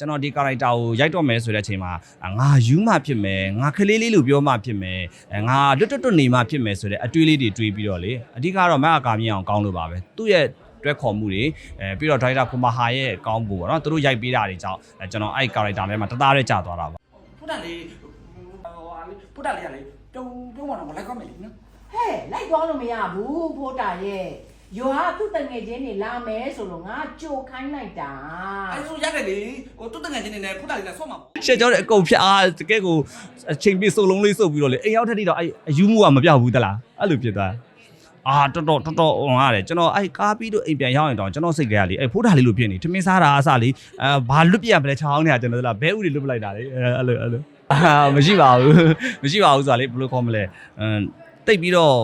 ကျွန်တော်ဒီ character ကိုရိုက်တော့မယ်ဆိုတဲ့အချိန်မှာအာငါယူမှဖြစ်မယ်ငါကလေးလေးလို့ပြောမှဖြစ်မယ်အဲငါတွတ်တွတ်တွတ်နေမှဖြစ်မယ်ဆိုတဲ့အတွေးလေးတွေတွေးပြီးတော့လေအဓိကတော့မအကာမြင်အောင်ကောင်းလို့ပါပဲသူ့ရဲ့တွဲခေါ်မှုတွေအဲပြီးတော့ director ကိုမဟာရဲ့ကောင်းဖို့ပေါ့နော်သူတို့ရိုက်ပေးတာတွေကြောင့်အဲကျွန်တော်အဲ့ character ထဲမှာတသားတည်းကြာသွားတာပါဖုတ်တာလေးဟိုဟာလေးဖုတ်တာလေးကလေပြုံးပြုံးမတော့လိုက်ကောက်မယ်လीနော်ဟဲ့လိုက်သွားလို့မရဘူးဖိုးတာရဲ့ ရွာသူ့တငယ်ချင်းတွေလာမယ်ဆိုလို့ငါကြိုခိုင်းလိုက်တာအဲဆိုရတယ်လေဟိုတွတ်တငယ်ချင်းနေနဲ့ဖုတ်တာလေးကဆော့မှာရှက်ကြောတဲ့အကုန်ဖြတ်အားတကယ်ကိုအချိန်ပြည့်စုံလုံးလေးစုပ်ပြီးတော့လေအိမ်ရောက်ထက်တိတော့အဲ့အယူမှုကမပြောက်ဘူးတလားအဲ့လိုဖြစ်သွားအာတော်တော်တော်တော်ဟွန်ရတယ်ကျွန်တော်အဲ့ကားပြီးတော့အိမ်ပြန်ရောက်ရင်တော့ကျွန်တော်စိတ်ကလေးအဲ့ဖိုးတာလေးလိုဖြစ်နေထမင်းစားတာအစလေးအဲဘာလွတ်ပြရမလဲချောင်းနေတာကျွန်တော်တို့လားဘဲဥတွေလွတ်ပလိုက်တာလေအဲ့လိုအဲ့လိုအာမရှိပါဘူးမရှိပါဘူးဆိုတာလေဘယ်လိုခေါ်မလဲအမ်တိတ်ပြီးတော့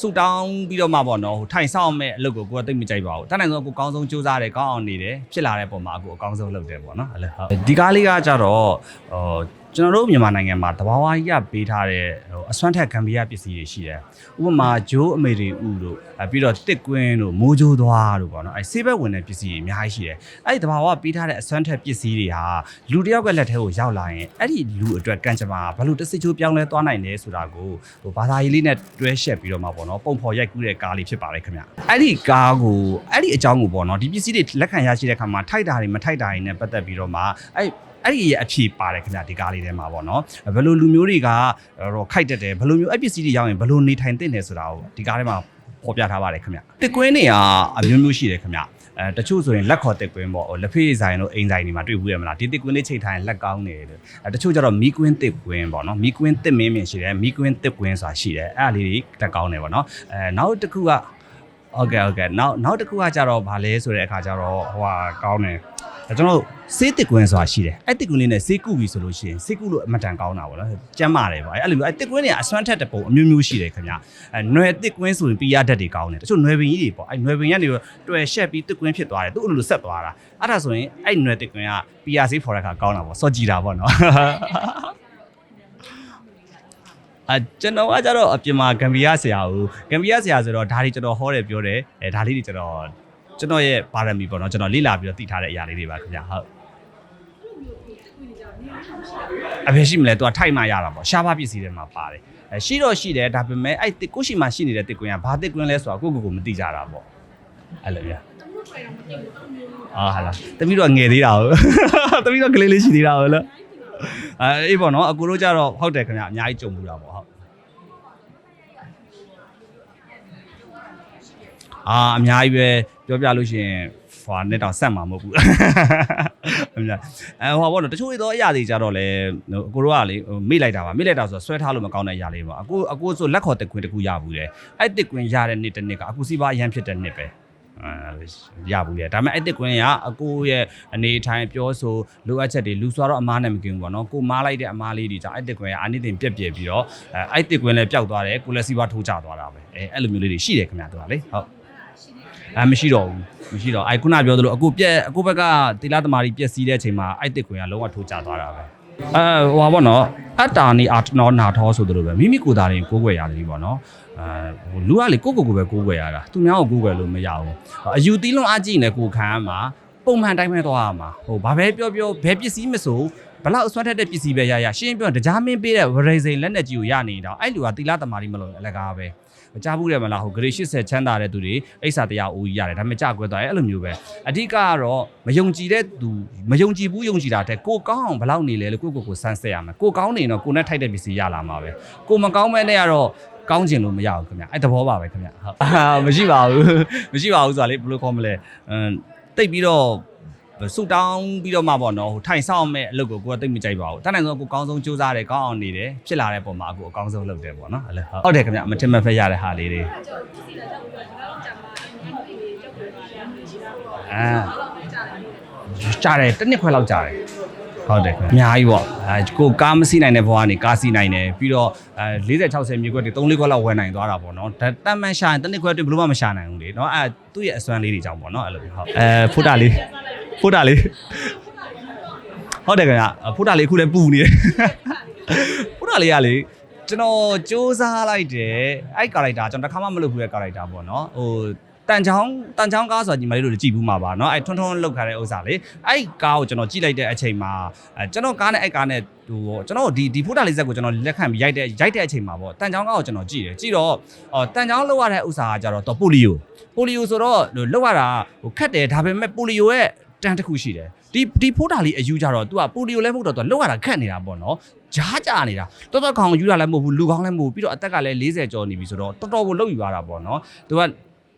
ဆူတောင်းပြီးတော့မှပေါ့နော်ဟိုထိုင်ဆောင်မဲ့အလုပ်ကိုကိုကတိတ်မကြိုက်ပါဘူးတန်းနိုင်ဆုံးကိုကောင်းဆုံးစူးစမ်းတယ်ကောင်းအောင်နေတယ်ဖြစ်လာတဲ့ပုံမှာကိုအကောင်းဆုံးလုပ်တယ်ပေါ့နော်အဲ့လိုဟုတ်ဒီကားလေးကကြတော့ဟို ကျွန်တော်တို့မြန်မာနိုင်ငံမှာတဘာဝကြီးကပေးထားတဲ့ဟိုအစွမ်းထက်ဂမ်ဘီယာပစ္စည်းတွေရှိတယ်ဥပမာဂျိုးအမေရီဦးတို့အဲပြီးတော့တစ်ကွင်းတို့မိုးဂျိုးသွားတို့ပေါ့နော်အဲဆေးဘက်ဝင်တဲ့ပစ္စည်းတွေအများကြီးရှိတယ်အဲ့ဒီတဘာဝပေးထားတဲ့အစွမ်းထက်ပစ္စည်းတွေဟာလူတစ်ယောက်ကလက်ထဲကိုရောက်လာရင်အဲ့ဒီလူအတွက်ကံကြမ္မာဘယ်လိုတစ်စစ်ချိုးပြောင်းလဲသွားနိုင်လဲဆိုတာကိုဟိုဘာသာရေးလေးနဲ့တွဲရှက်ပြီးတော့မှပေါ့နော်ပုံဖော်ရိုက်ကူးတဲ့ကားလေးဖြစ်ပါတယ်ခင်ဗျအဲ့ဒီကားကိုအဲ့ဒီအကြောင်းကိုပေါ့နော်ဒီပစ္စည်းတွေလက်ခံရရှိတဲ့အခါမှာထိုက်တာတွေမထိုက်တာတွေနဲ့ပတ်သက်ပြီးတော့မှအဲ့ အဲ့ဒီရဲ့အဖြေပါတယ်ခင်ဗျဒီကားလေးထဲမှာပေါ့နော်ဘယ်လိုလူမျိုးတွေကတော့ခိုက်တက်တယ်ဘယ်လိုမျိုးအပစ္စည်းတွေရောက်ရင်ဘယ်လိုနေထိုင်သင့်တယ်ဆိုတာကိုဒီကားထဲမှာဖော်ပြထားပါတယ်ခင်ဗျတစ်ကွင်းတွေကအမျိုးမျိုးရှိတယ်ခင်ဗျအဲတချို့ဆိုရင်လက်ခေါ်တစ်ကွင်းပေါ့ဟိုလက်ဖေးဆိုင်တို့အိမ်ဆိုင်တွေမှာတွေ့ဘူးရမလားဒီတစ်ကွင်းလေးချိန်ထိုင်လက်ကောင်းနေတယ်အဲတချို့ကျတော့မီကွင်းတစ်ကွင်းပေါ့နော်မီကွင်းတစ်မင်းမင်းရှိတယ်မီကွင်းတစ်ကွင်းဆိုတာရှိတယ်အဲ့ဒါလေးတွေတက်ကောင်းတယ်ပေါ့နော်အဲနောက်တစ်ခုက ဟုတ်ကဲ့ဟုတ်ကဲ့နောက်နောက်တစ်ခုကကြတော့ဗာလဲဆိုတဲ့အခါကျတော့ဟိုဟာကောင်းတယ်ဒါကျွန်တော်တို့စေးတစ်ကွင်းဆိုတာရှိတယ်အဲ့တစ်ကွင်းလေးနဲ့စေးကုပြီဆိုလို့ရှိရင်စေးကုလို့အမတန်ကောင်းတာပေါ့နော်ကျမ်းမာတယ်ပေါ့အဲ့လိုမျိုးအဲ့တစ်ကွင်းတွေကအစွမ်းထက်တဲ့ပုံအမျိုးမျိုးရှိတယ်ခင်ဗျအဲနွယ်တစ်ကွင်းဆိုရင်ပြရတတ်တွေကောင်းတယ်တချို့နွယ်ပင်ကြီးတွေပေါ့အဲ့နွယ်ပင်ကနေတွယ်ရှက်ပြီးတစ်ကွင်းဖြစ်သွားတယ်သူ့အလိုလိုဆက်သွားတာအဲ့ဒါဆိုရင်အဲ့နွယ်တစ်ကွင်းကပြရစေးဖော်တဲ့ခါကောင်းတာပေါ့စောကြည်တာပေါ့နော် အကျွန်တော်ကကြတော့အပြင်မှာဂမ်ဘီယာဆရာကိုဂမ်ဘီယာဆရာဆိုတော့ဒါတွေကျွန်တော်ဟောတယ်ပြောတယ်အဲဒါလေးတွေကျွန်တော်ကျွန်တော်ရဲ့ပါရမီပေါ့နော်ကျွန်တော်လေ့လာပြီးတော့သိထားတဲ့အရာလေးတွေပါခင်ဗျာဟုတ်အဖေရှိမလဲသူကထိုက်မှရတာပေါ့ရှားပါပစ္စည်းတွေမှာပါတယ်အဲရှိတော့ရှိတယ်ဒါပေမဲ့အဲ့တစ်ကိုရှိမှရှိနေတဲ့တစ်ကွင်းကဘာတစ်ကွင်းလဲဆိုတာကိုယ့်ကိုယ်ကိုမသိကြတာပေါ့အဲ့လိုဗျာအာဟာလားတပီတော့ငယ်သေးတာဟုတ်တပီတော့ကလေးလေးရှိသေးတာဟုတ်လား အဲအေးပေါ့နော်အကူတို့ကြတော့ဟုတ်တယ်ခင်ဗျာအများကြီးကြုံဘူးတာပေါ့ဟုတ်အာအများကြီးပဲပြောပြလို့ရှိရင်ဟွာနဲ့တော့ဆက်မှာမဟုတ်ဘူးအများအဲဟောပေါ့နော်တချို့တွေတော့အရာတွေကြတော့လေဟိုအကိုတို့ကလေဟိုမေ့လိုက်တာပါမေ့လိုက်တာဆိုတော့ဆွဲထားလို့မကောင်းတဲ့အရာလေးပါအကိုအကိုဆိုလက်ခေါ်တက်ခွင်းတစ်ခုရဘူးလေအဲ့တက်ခွင်းရတဲ့နှစ်တစ်နှစ်ကအကူစီပါအရန်ဖြစ်တဲ့နှစ်ပဲအဲ ရဘူးလေဒါပေမဲ့အဲ့တစ်ကွင်းကအကိုရဲ့အနေအထိုင်ပြောဆိုလိုအပ်ချက်တွေလူဆိုတော့အမားနဲ့မကင်းဘူးပေါ့နော်ကိုမားလိုက်တဲ့အမားလေးတွေကြောင့်အဲ့တစ်ကွင်းကအနိတင်ပြက်ပြက်ပြီးတော့အဲအဲ့တစ်ကွင်းလည်းပျောက်သွားတယ်ကိုလည်းစီးပွားထိုးကျသွားတာပဲအဲအဲ့လိုမျိုးလေးတွေရှိတယ်ခင်ဗျာတို့ကလေဟုတ်အဲမရှိတော့ဘူးမရှိတော့အဲခုနပြောသလိုအကိုပြက်အကိုဘက်ကတီလာသမารီပြက်စီးတဲ့အချိန်မှာအဲ့တစ်ကွင်းကလုံးဝထိုးကျသွားတာပဲ အဲဟိုပါပေါ့နော်အတ္တာနီအာနောနာထောဆိုသလိုပဲမိမိကိုယ်သားရင်ကိုးကွယ်ရတယ်ပေါ့နော်အဲဟိုလူကလေကိုယ့်ကိုယ်ကိုယ်ပဲကိုးကွယ်ရတာသူများကိုကိုးကွယ်လို့မရဘူးအယူတီးလုံးအကြည့်နေကိုခံရမှာပုံမှန်တိုင်းပဲသွားရမှာဟိုဘာပဲပြောပြောဘယ်ပစ္စည်းမဆိုဘလောက်အစွမ်းထက်တဲ့ပစ္စည်းပဲရရရှင်းပြောတကြားမင်းပေးတဲ့ဝရေစိန်လက်နဲ့ကြီးကိုရနေတော့အဲ့လူကတီလာတမာရီမလို့အလကားပဲ မကြဘူးတယ်မလားဟိုဂရေ80ချမ်းသာတဲ့သူတွေအိဆာတရားအိုးကြီးရတယ်ဒါပေမဲ့ကြကွဲသွားရဲ့အဲ့လိုမျိုးပဲအဓိကကတော့မယုံကြည်တဲ့သူမယုံကြည်ဘူးယုံကြည်တာတဲ့ကိုကောင်းအောင်ဘလောက်နေလဲလို့ကိုကိုကိုစမ်းစစ်ရမယ်ကိုကောင်းနေတော့ကိုနဲ့ထိုက်တဲ့ပစ္စည်းရလာမှာပဲကိုမကောင်းမဲ့နဲ့ကတော့ကောင်းကျင်လို့မရဘူးခင်ဗျအဲ့သဘောပါပဲခင်ဗျဟုတ်အာမရှိပါဘူးမရှိပါဘူးဆိုတာလေဘယ်လိုခေါ်မလဲအမ်တိတ်ပြီးတော့ ဆူတောင်းပြီးတော့မှပေါ့နော်ဟိုထိုင်ဆောင်မဲ့အလုပ်ကိုကိုကတိတ်မကြိုက်ပါဘူးတန်းနိုင်ဆုံးကိုကောင်းဆုံးစူးစမ်းတယ်ကောင်းအောင်နေတယ်ဖြစ်လာတဲ့ပုံမှာကိုအကောင်းဆုံးလုပ်တယ်ပေါ့နော်အဲ့လိုဟုတ်တယ်ခင်ဗျမထင်မဖက်ရတဲ့ဟာလေးတွေအာကြားတယ်တစ်နှစ်ခွဲလောက်ကြားတယ်ဟုတ်တယ်ခင်ဗျအများကြီးပေါ့အဲကိုကားမစီးနိုင်တဲ့ဘဝကနေကားစီးနိုင်တယ်ပြီးတော့အဲ40 60မြေခွက်တွေ3 4ခွက်လောက်ဝယ်နိုင်သွားတာပေါ့နော်ဒါတန်မှန်ရှာရင်တစ်နှစ်ခွက်တွေဘယ်လို့မှမရှာနိုင်ဘူးလေနော်အဲသူ့ရဲ့အစွမ်းလေးတွေကြောင့်ပေါ့နော်အဲ့လိုမျိုးဟုတ်အဲဖုတာလေး ဖုတာလေးဟုတ်တယ်ခင်ဗျဖုတာလေးအခုလည်းပူနေတယ်ဖုတာလေးကလေကျွန်တော်စူးစမ်းလိုက်တယ်အဲ့ကာရိုက်တာကျွန်တော်တစ်ခါမှမလုပ်ဘူးတဲ့ကာရိုက်တာပေါ့နော်ဟို တန်ချောင်းတန်ချောင်းကားဆိုတာညီမလေးတို့ကြည့်ဘူးမှာပါเนาะအဲထွန်းထွန်းလောက်ခါတဲ့ဥစ္စာလေအဲ့ကားကိုကျွန်တော်ကြည့်လိုက်တဲ့အချိန်မှာအဲကျွန်တော်ကားနဲ့အဲ့ကားနဲ့ဟိုကျွန်တော်ဒီဒီဖိုတာလေးဇက်ကိုကျွန်တော်လက်ခံပြီးရိုက်တဲ့ရိုက်တဲ့အချိန်မှာပေါ့တန်ချောင်းကားကိုကျွန်တော်ကြည့်တယ်ကြည့်တော့အော်တန်ချောင်းလောက်ရတဲ့ဥစ္စာကကြတော့တော့ပိုလီယိုပိုလီယိုဆိုတော့လောက်ရတာဟိုခက်တယ်ဒါပေမဲ့ပိုလီယိုရဲ့ တန်တစ်ခုရှိတယ်ဒီဒီဖိုတာလေးအယူကြတော့ तू ကပိုလီယိုလည်းမဟုတ်တော့ तू လောက်ရတာခက်နေတာပေါ့နော်ဂျားကြနေတာတော်တော်ခေါင်ယူတာလည်းမဟုတ်ဘူးလူကောင်းလည်းမဟုတ်ဘူးပြီးတော့အသက်ကလည်း40ကျော်နေပြီဆိုတော့တော်တော်ကိုလောက်ယူရတာပေါ့နော် तू က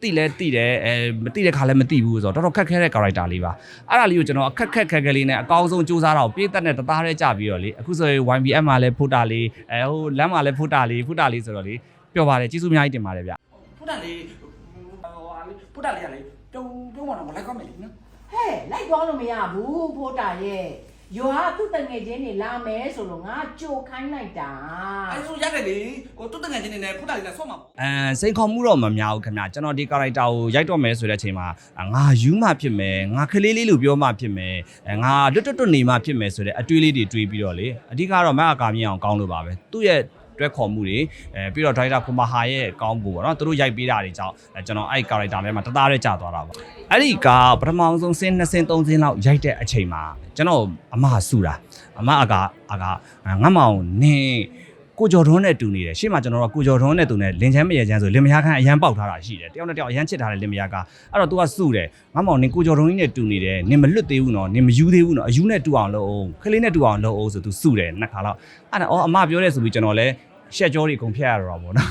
တိလဲတိတယ်အဲမတိတဲ့ခါလည်းမတိဘူးဆိုတော့တော်တော်ခက်ခဲတဲ့ character လေးပါအဲ့ဒါလေးကိုကျွန်တော်အခက်ခက်ခက်ခဲလေးနဲ့အကောင်းဆုံးစူးစမ်းတာကိုပြေးတက်နဲ့တသားတည်းကြပြီးတော့လေအခုဆိုရင် YBM မှာလည်းဖုတ်တာလေးအဲဟိုလမ်းမှာလည်းဖုတ်တာလေးဖုတ်တာလေးဆိုတော့လေပျော်ပါတယ်ကျေးဇူးအများကြီးတင်ပါတယ်ဗျ ဖုတ်တာလေးဟိုဟာလေးဖုတ်တာလေးကလေပြုံးပြုံးတော့မလိုက်ကောင်းမယ်လေနော် ဟဲ့လိုက်သွားလို့မရဘူးဖိုးတာရဲ့ယိုဟာသူ့တငယ်ချင်းတွေလာမယ်ဆိုလို့ငါကြိုခိုင်းလိုက်တာအဲဆိုရတယ်လေဟိုတုတ်တငယ်ချင်းနေနဲ့ဖုတ်တာလေးကဆော့မှာပေါ့အဲစိန်ခေါ်မှုတော့မများဘူးခင်ဗျကျွန်တော်ဒီ character ကိုရိုက်တော့မယ်ဆိုတဲ့အချိန်မှာငါယူမှဖြစ်မယ်ငါကလေးလေးလို့ပြောမှဖြစ်မယ်ငါတွတ်တွတ်တွတ်နေမှဖြစ်မယ်ဆိုတဲ့အတွေးလေးတွေတွေးပြီးတော့လေအဓိကတော့မအကာမြင်အောင်ကောင်းလို့ပါပဲသူ့ရဲ့ တွဲခေါ်မှုတွေအဲပြီးတော့ director ခွန်မဟာရဲ့ကောင်းဖို့ပေါ့နော်သူတို့ရိုက်ပေးတာတွေကြောင့်အဲကျွန်တော်အဲ့ character ထဲမှာတသားတည်းကြာသွားတာပါအဲ့ဒီကပထမအောင်ဆုံးစင်း2စင်း3စင်းလောက်ရိုက်တဲ့အချိန်မှာကျွန်တော်အမကစူတာအမအကအကငတ်မောင်နင်း ကိုကျော်ထွန်းနဲ့တူနေတယ်ရှေ့မှာကျွန်တော်ကကိုကျော်ထွန်းနဲ့တူနေလင်ချမ်းမရချမ်းဆိုလင်မယားခန်းအရန်ပေါက်ထားတာရှိတယ်တယောက်နဲ့တယောက်အရန်ချစ်ထားတဲ့လင်မယားကအဲ့တော့ तू ကစုတယ်ငတ်မောင်နင်းကိုကျော်ထွန်းကြီးနဲ့တူနေတယ်နင်မလွတ်သေးဘူးနော်နင်မယူသေးဘူးနော်အယူနဲ့တူအောင်လုပ်အောင်ခလေးနဲ့တူအောင်လုပ်အောင်ဆို तू စုတယ်နှစ်ခါလောက်အဲ့ဒါအော်အမပြောရဲဆိုပြီးကျွန်တော်လည်းရှက်ကြောတွေအကုန်ဖျက်ရတော့ဗောနော်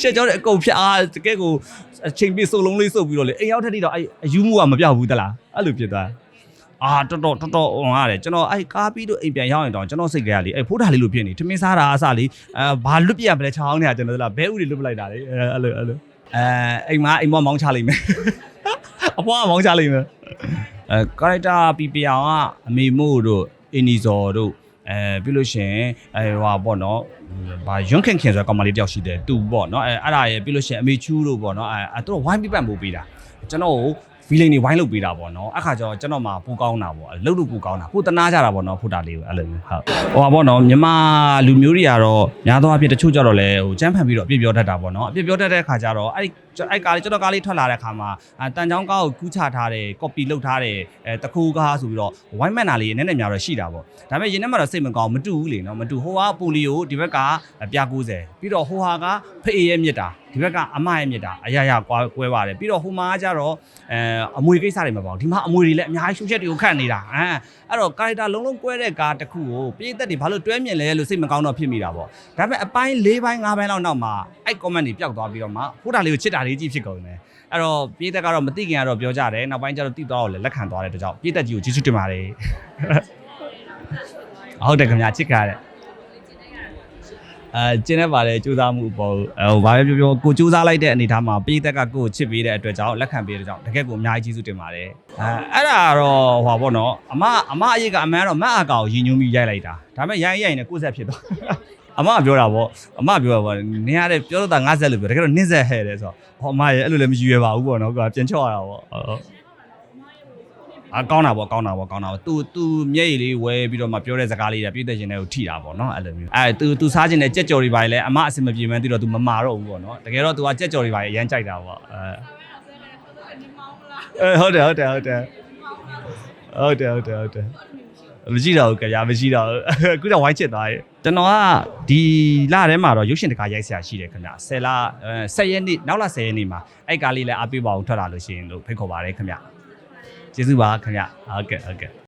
ရှက်ကြောတဲ့အကုန်ဖျက်အားတကယ်ကိုအချိန်ပြစုံလုံးလေးစုပ်ပြီးတော့လေအိမ်ရောက်ထက်တိတော့အဲ့အယူမှုကမပြောက်ဘူးတလားအဲ့လိုဖြစ်သွား အာတော်တော်တော်တော်ဟောရတယ်ကျွန်တော်အဲ့ကားပြီးတော့အိမ်ပြန်ရောက်ရင်တော့ကျွန်တော်စိတ်ကလေးအဲ့ဖိုးတာလေးလိုဖြစ်နေထမင်းစားတာအစလေးအဲဘာလွတ်ပြရမလဲချောင်းနေတာကျွန်တော်တို့လားဘဲဥတွေလွတ်ပလိုက်တာလေအဲ့လိုအဲ့လိုအဲအိမ်မှာအိမ်မမောင်းချလိုက်မယ်အဖွားကမောင်းချလိုက်မယ်အဲကာရက်တာပီပီအောင်ကအမေမို့တို့အင်နီဇော်တို့အဲပြီးလို့ရှိရင်အဲဟိုပေါ့နော်ဘာယွန်းခင်ခင်ဆိုတဲ့ကောင်မလေးတယောက်ရှိတယ်သူပေါ့နော်အဲအဲ့ဒါရယ်ပြီးလို့ရှိရင်အမေချူးတို့ပေါ့နော်အဲအဲသူတို့ဝိုင်းပြပန့်ပို့ပေးတာ ကျွန်တော်ကိုဗီလိန်တွေဝိုင်းလုပ်ပေးတာပေါ့နော်အခါကျတော့ကျွန်တော်မှပူကောင်းတာပေါ့လှုပ်လို့ပူကောင်းတာပူတနာကြတာပေါ့နော်ဖုတာလေးကိုအဲ့လိုမျိုးဟုတ်ဟိုပါပေါ့နော်မြန်မာလူမျိုးတွေကတော့များသောအားဖြင့်တချို့ကြတော့လဲဟိုကြမ်းဖန်ပြီးတော့အပြစ်ပြောတတ်တာပေါ့နော်အပြစ်ပြောတတ်တဲ့အခါကျတော့အဲ့အဲ့ကားလေးကျွန်တော်ကားလေးထွက်လာတဲ့အခါမှာအဲတန်ချောင်းကားကိုကူးချထားတယ် copy လုပ်ထားတယ်အဲတခုကားဆိုပြီးတော့ဝိုင်းမန်နာလေးနည်းနည်းများတော့ရှိတာပေါ့ဒါပေမဲ့ရင်းနှက်မှာတော့စိတ်မကောင်းမတူဘူးလေနော်မတူဟိုကပူလီယိုဒီဘက်ကပြာ90ပြီးတော့ဟိုဟာကဖေးရဲ့မြစ်တာဒီဘက်ကအမရဲ့မြစ်တာအရာရာကွာကွဲပါတယ်ပြီးတော့ဟိုမှာကကြတော့အဲအမွေကိစ္စတွေမပေါ့ဒီမှာအမွေတွေလည်းအများကြီးရှုပ်ချက်တွေကိုခတ်နေတာအဲအဲ့တော့ကာရီတာလုံးလုံးကွဲတဲ့ကားတစ်ခုကိုပြည့်သက်တွေဘာလို့တွဲမြင်လဲလို့စိတ်မကောင်းတော့ဖြစ်မိတာပေါ့ဒါပေမဲ့အပိုင်း၄ပိုင်း၅ပိုင်းလောက်နောက်မှာအဲ့ comment တွေပျောက်သွားပြီးတော့မှဟိုတာလေးကိုချစ်တာလေးကြီးဖြစ်ကုန်တယ်အဲ့တော့ပြည့်သက်ကတော့မသိခင်ကတော့ပြောကြတယ်နောက်ပိုင်းကျတော့တိသွားတော့လည်းလက်ခံသွားတဲ့အတွက်ကြောင့်ပြည့်သက်ကြီးကိုကျေးဇူးတင်ပါတယ်ဟုတ်တယ်ခင်ဗျာချစ်ခါတဲ့ အဲကျင်းနေပါတယ်စူးစမ်းမှုအပေါ်ဟိုဘာပဲပြောပြောကိုစူးစမ်းလိုက်တဲ့အနေထားမှာပြည့်သက်ကကိုကိုချစ်ပေးတဲ့အတွက်ကြောင့်လက်ခံပေးတဲ့ကြောင့်တကယ်ကိုအများကြီးကျေးဇူးတင်ပါတယ်အဲအဲ့ဒါတော့ဟိုပါပေါ့နော်အမအမအရေးကအမှန်ကတော့မတ်အကောင်ကိုရည်ညွှန်းပြီးရိုက်လိုက်တာဒါပေမဲ့ရိုက်ရိုက်နေကိုယ်ဆက်ဖြစ်သွားအမကပြောတာပေါ့အမပြောတာပေါ့နင်ရတဲ့ပြောတော့တာ50လို့ပြောတကယ်တော့နင်းဆက်ဟဲ့တယ်ဆိုတော့ဟောအမရဲ့အဲ့လိုလည်းမယူရပါဘူးပေါ့နော်ကွာပြန်ချော့ရတာပေါ့ဟုတ် အာကောင်းတာပေါ့ကောင်းတာပေါ့ကောင်းတာပေါ့သူသူမျက်ရည်လေးဝဲပြီးတော့မှပြောတဲ့စကားလေးတွေပြည့်တဲ့ရှင်တွေကိုထိတာပေါ့နော်အဲ့လိုမျိုးအဲသူသူစားခြင်းနဲ့ကြက်ကြော်တွေပါလေအမအစင်မပြေမှန်းသိတော့သူမမာတော့ဘူးပေါ့နော်တကယ်တော့သူကကြက်ကြော်တွေပါလေအရန်ကြိုက်တာပေါ့အဲအဲဟုတ်တယ်ဟုတ်တယ်ဟုတ်တယ်ဟုတ်တယ်ဟုတ်တယ်ဟုတ်တယ်မရှိတော့ဘူးကြာမရှိတော့အခုတော့ဝိုင်းချစ်သွားရဲ့ကျွန်တော်ကဒီလထဲမှာတော့ရုပ်ရှင်တကာရိုက်ဆရာရှိတယ်ခင်ဗျ10လ10ရက်နေ့နောက်လ10ရက်နေ့မှာအဲ့ကားလေးလည်းအပေးပါအောင်ထွက်လာလို့ရှိရင်လို့ဖိတ်ခေါ်ပါတယ်ခင်ဗျ ကျေးဇူးပါခင်ဗျဟုတ်ကဲ့ဟုတ်ကဲ့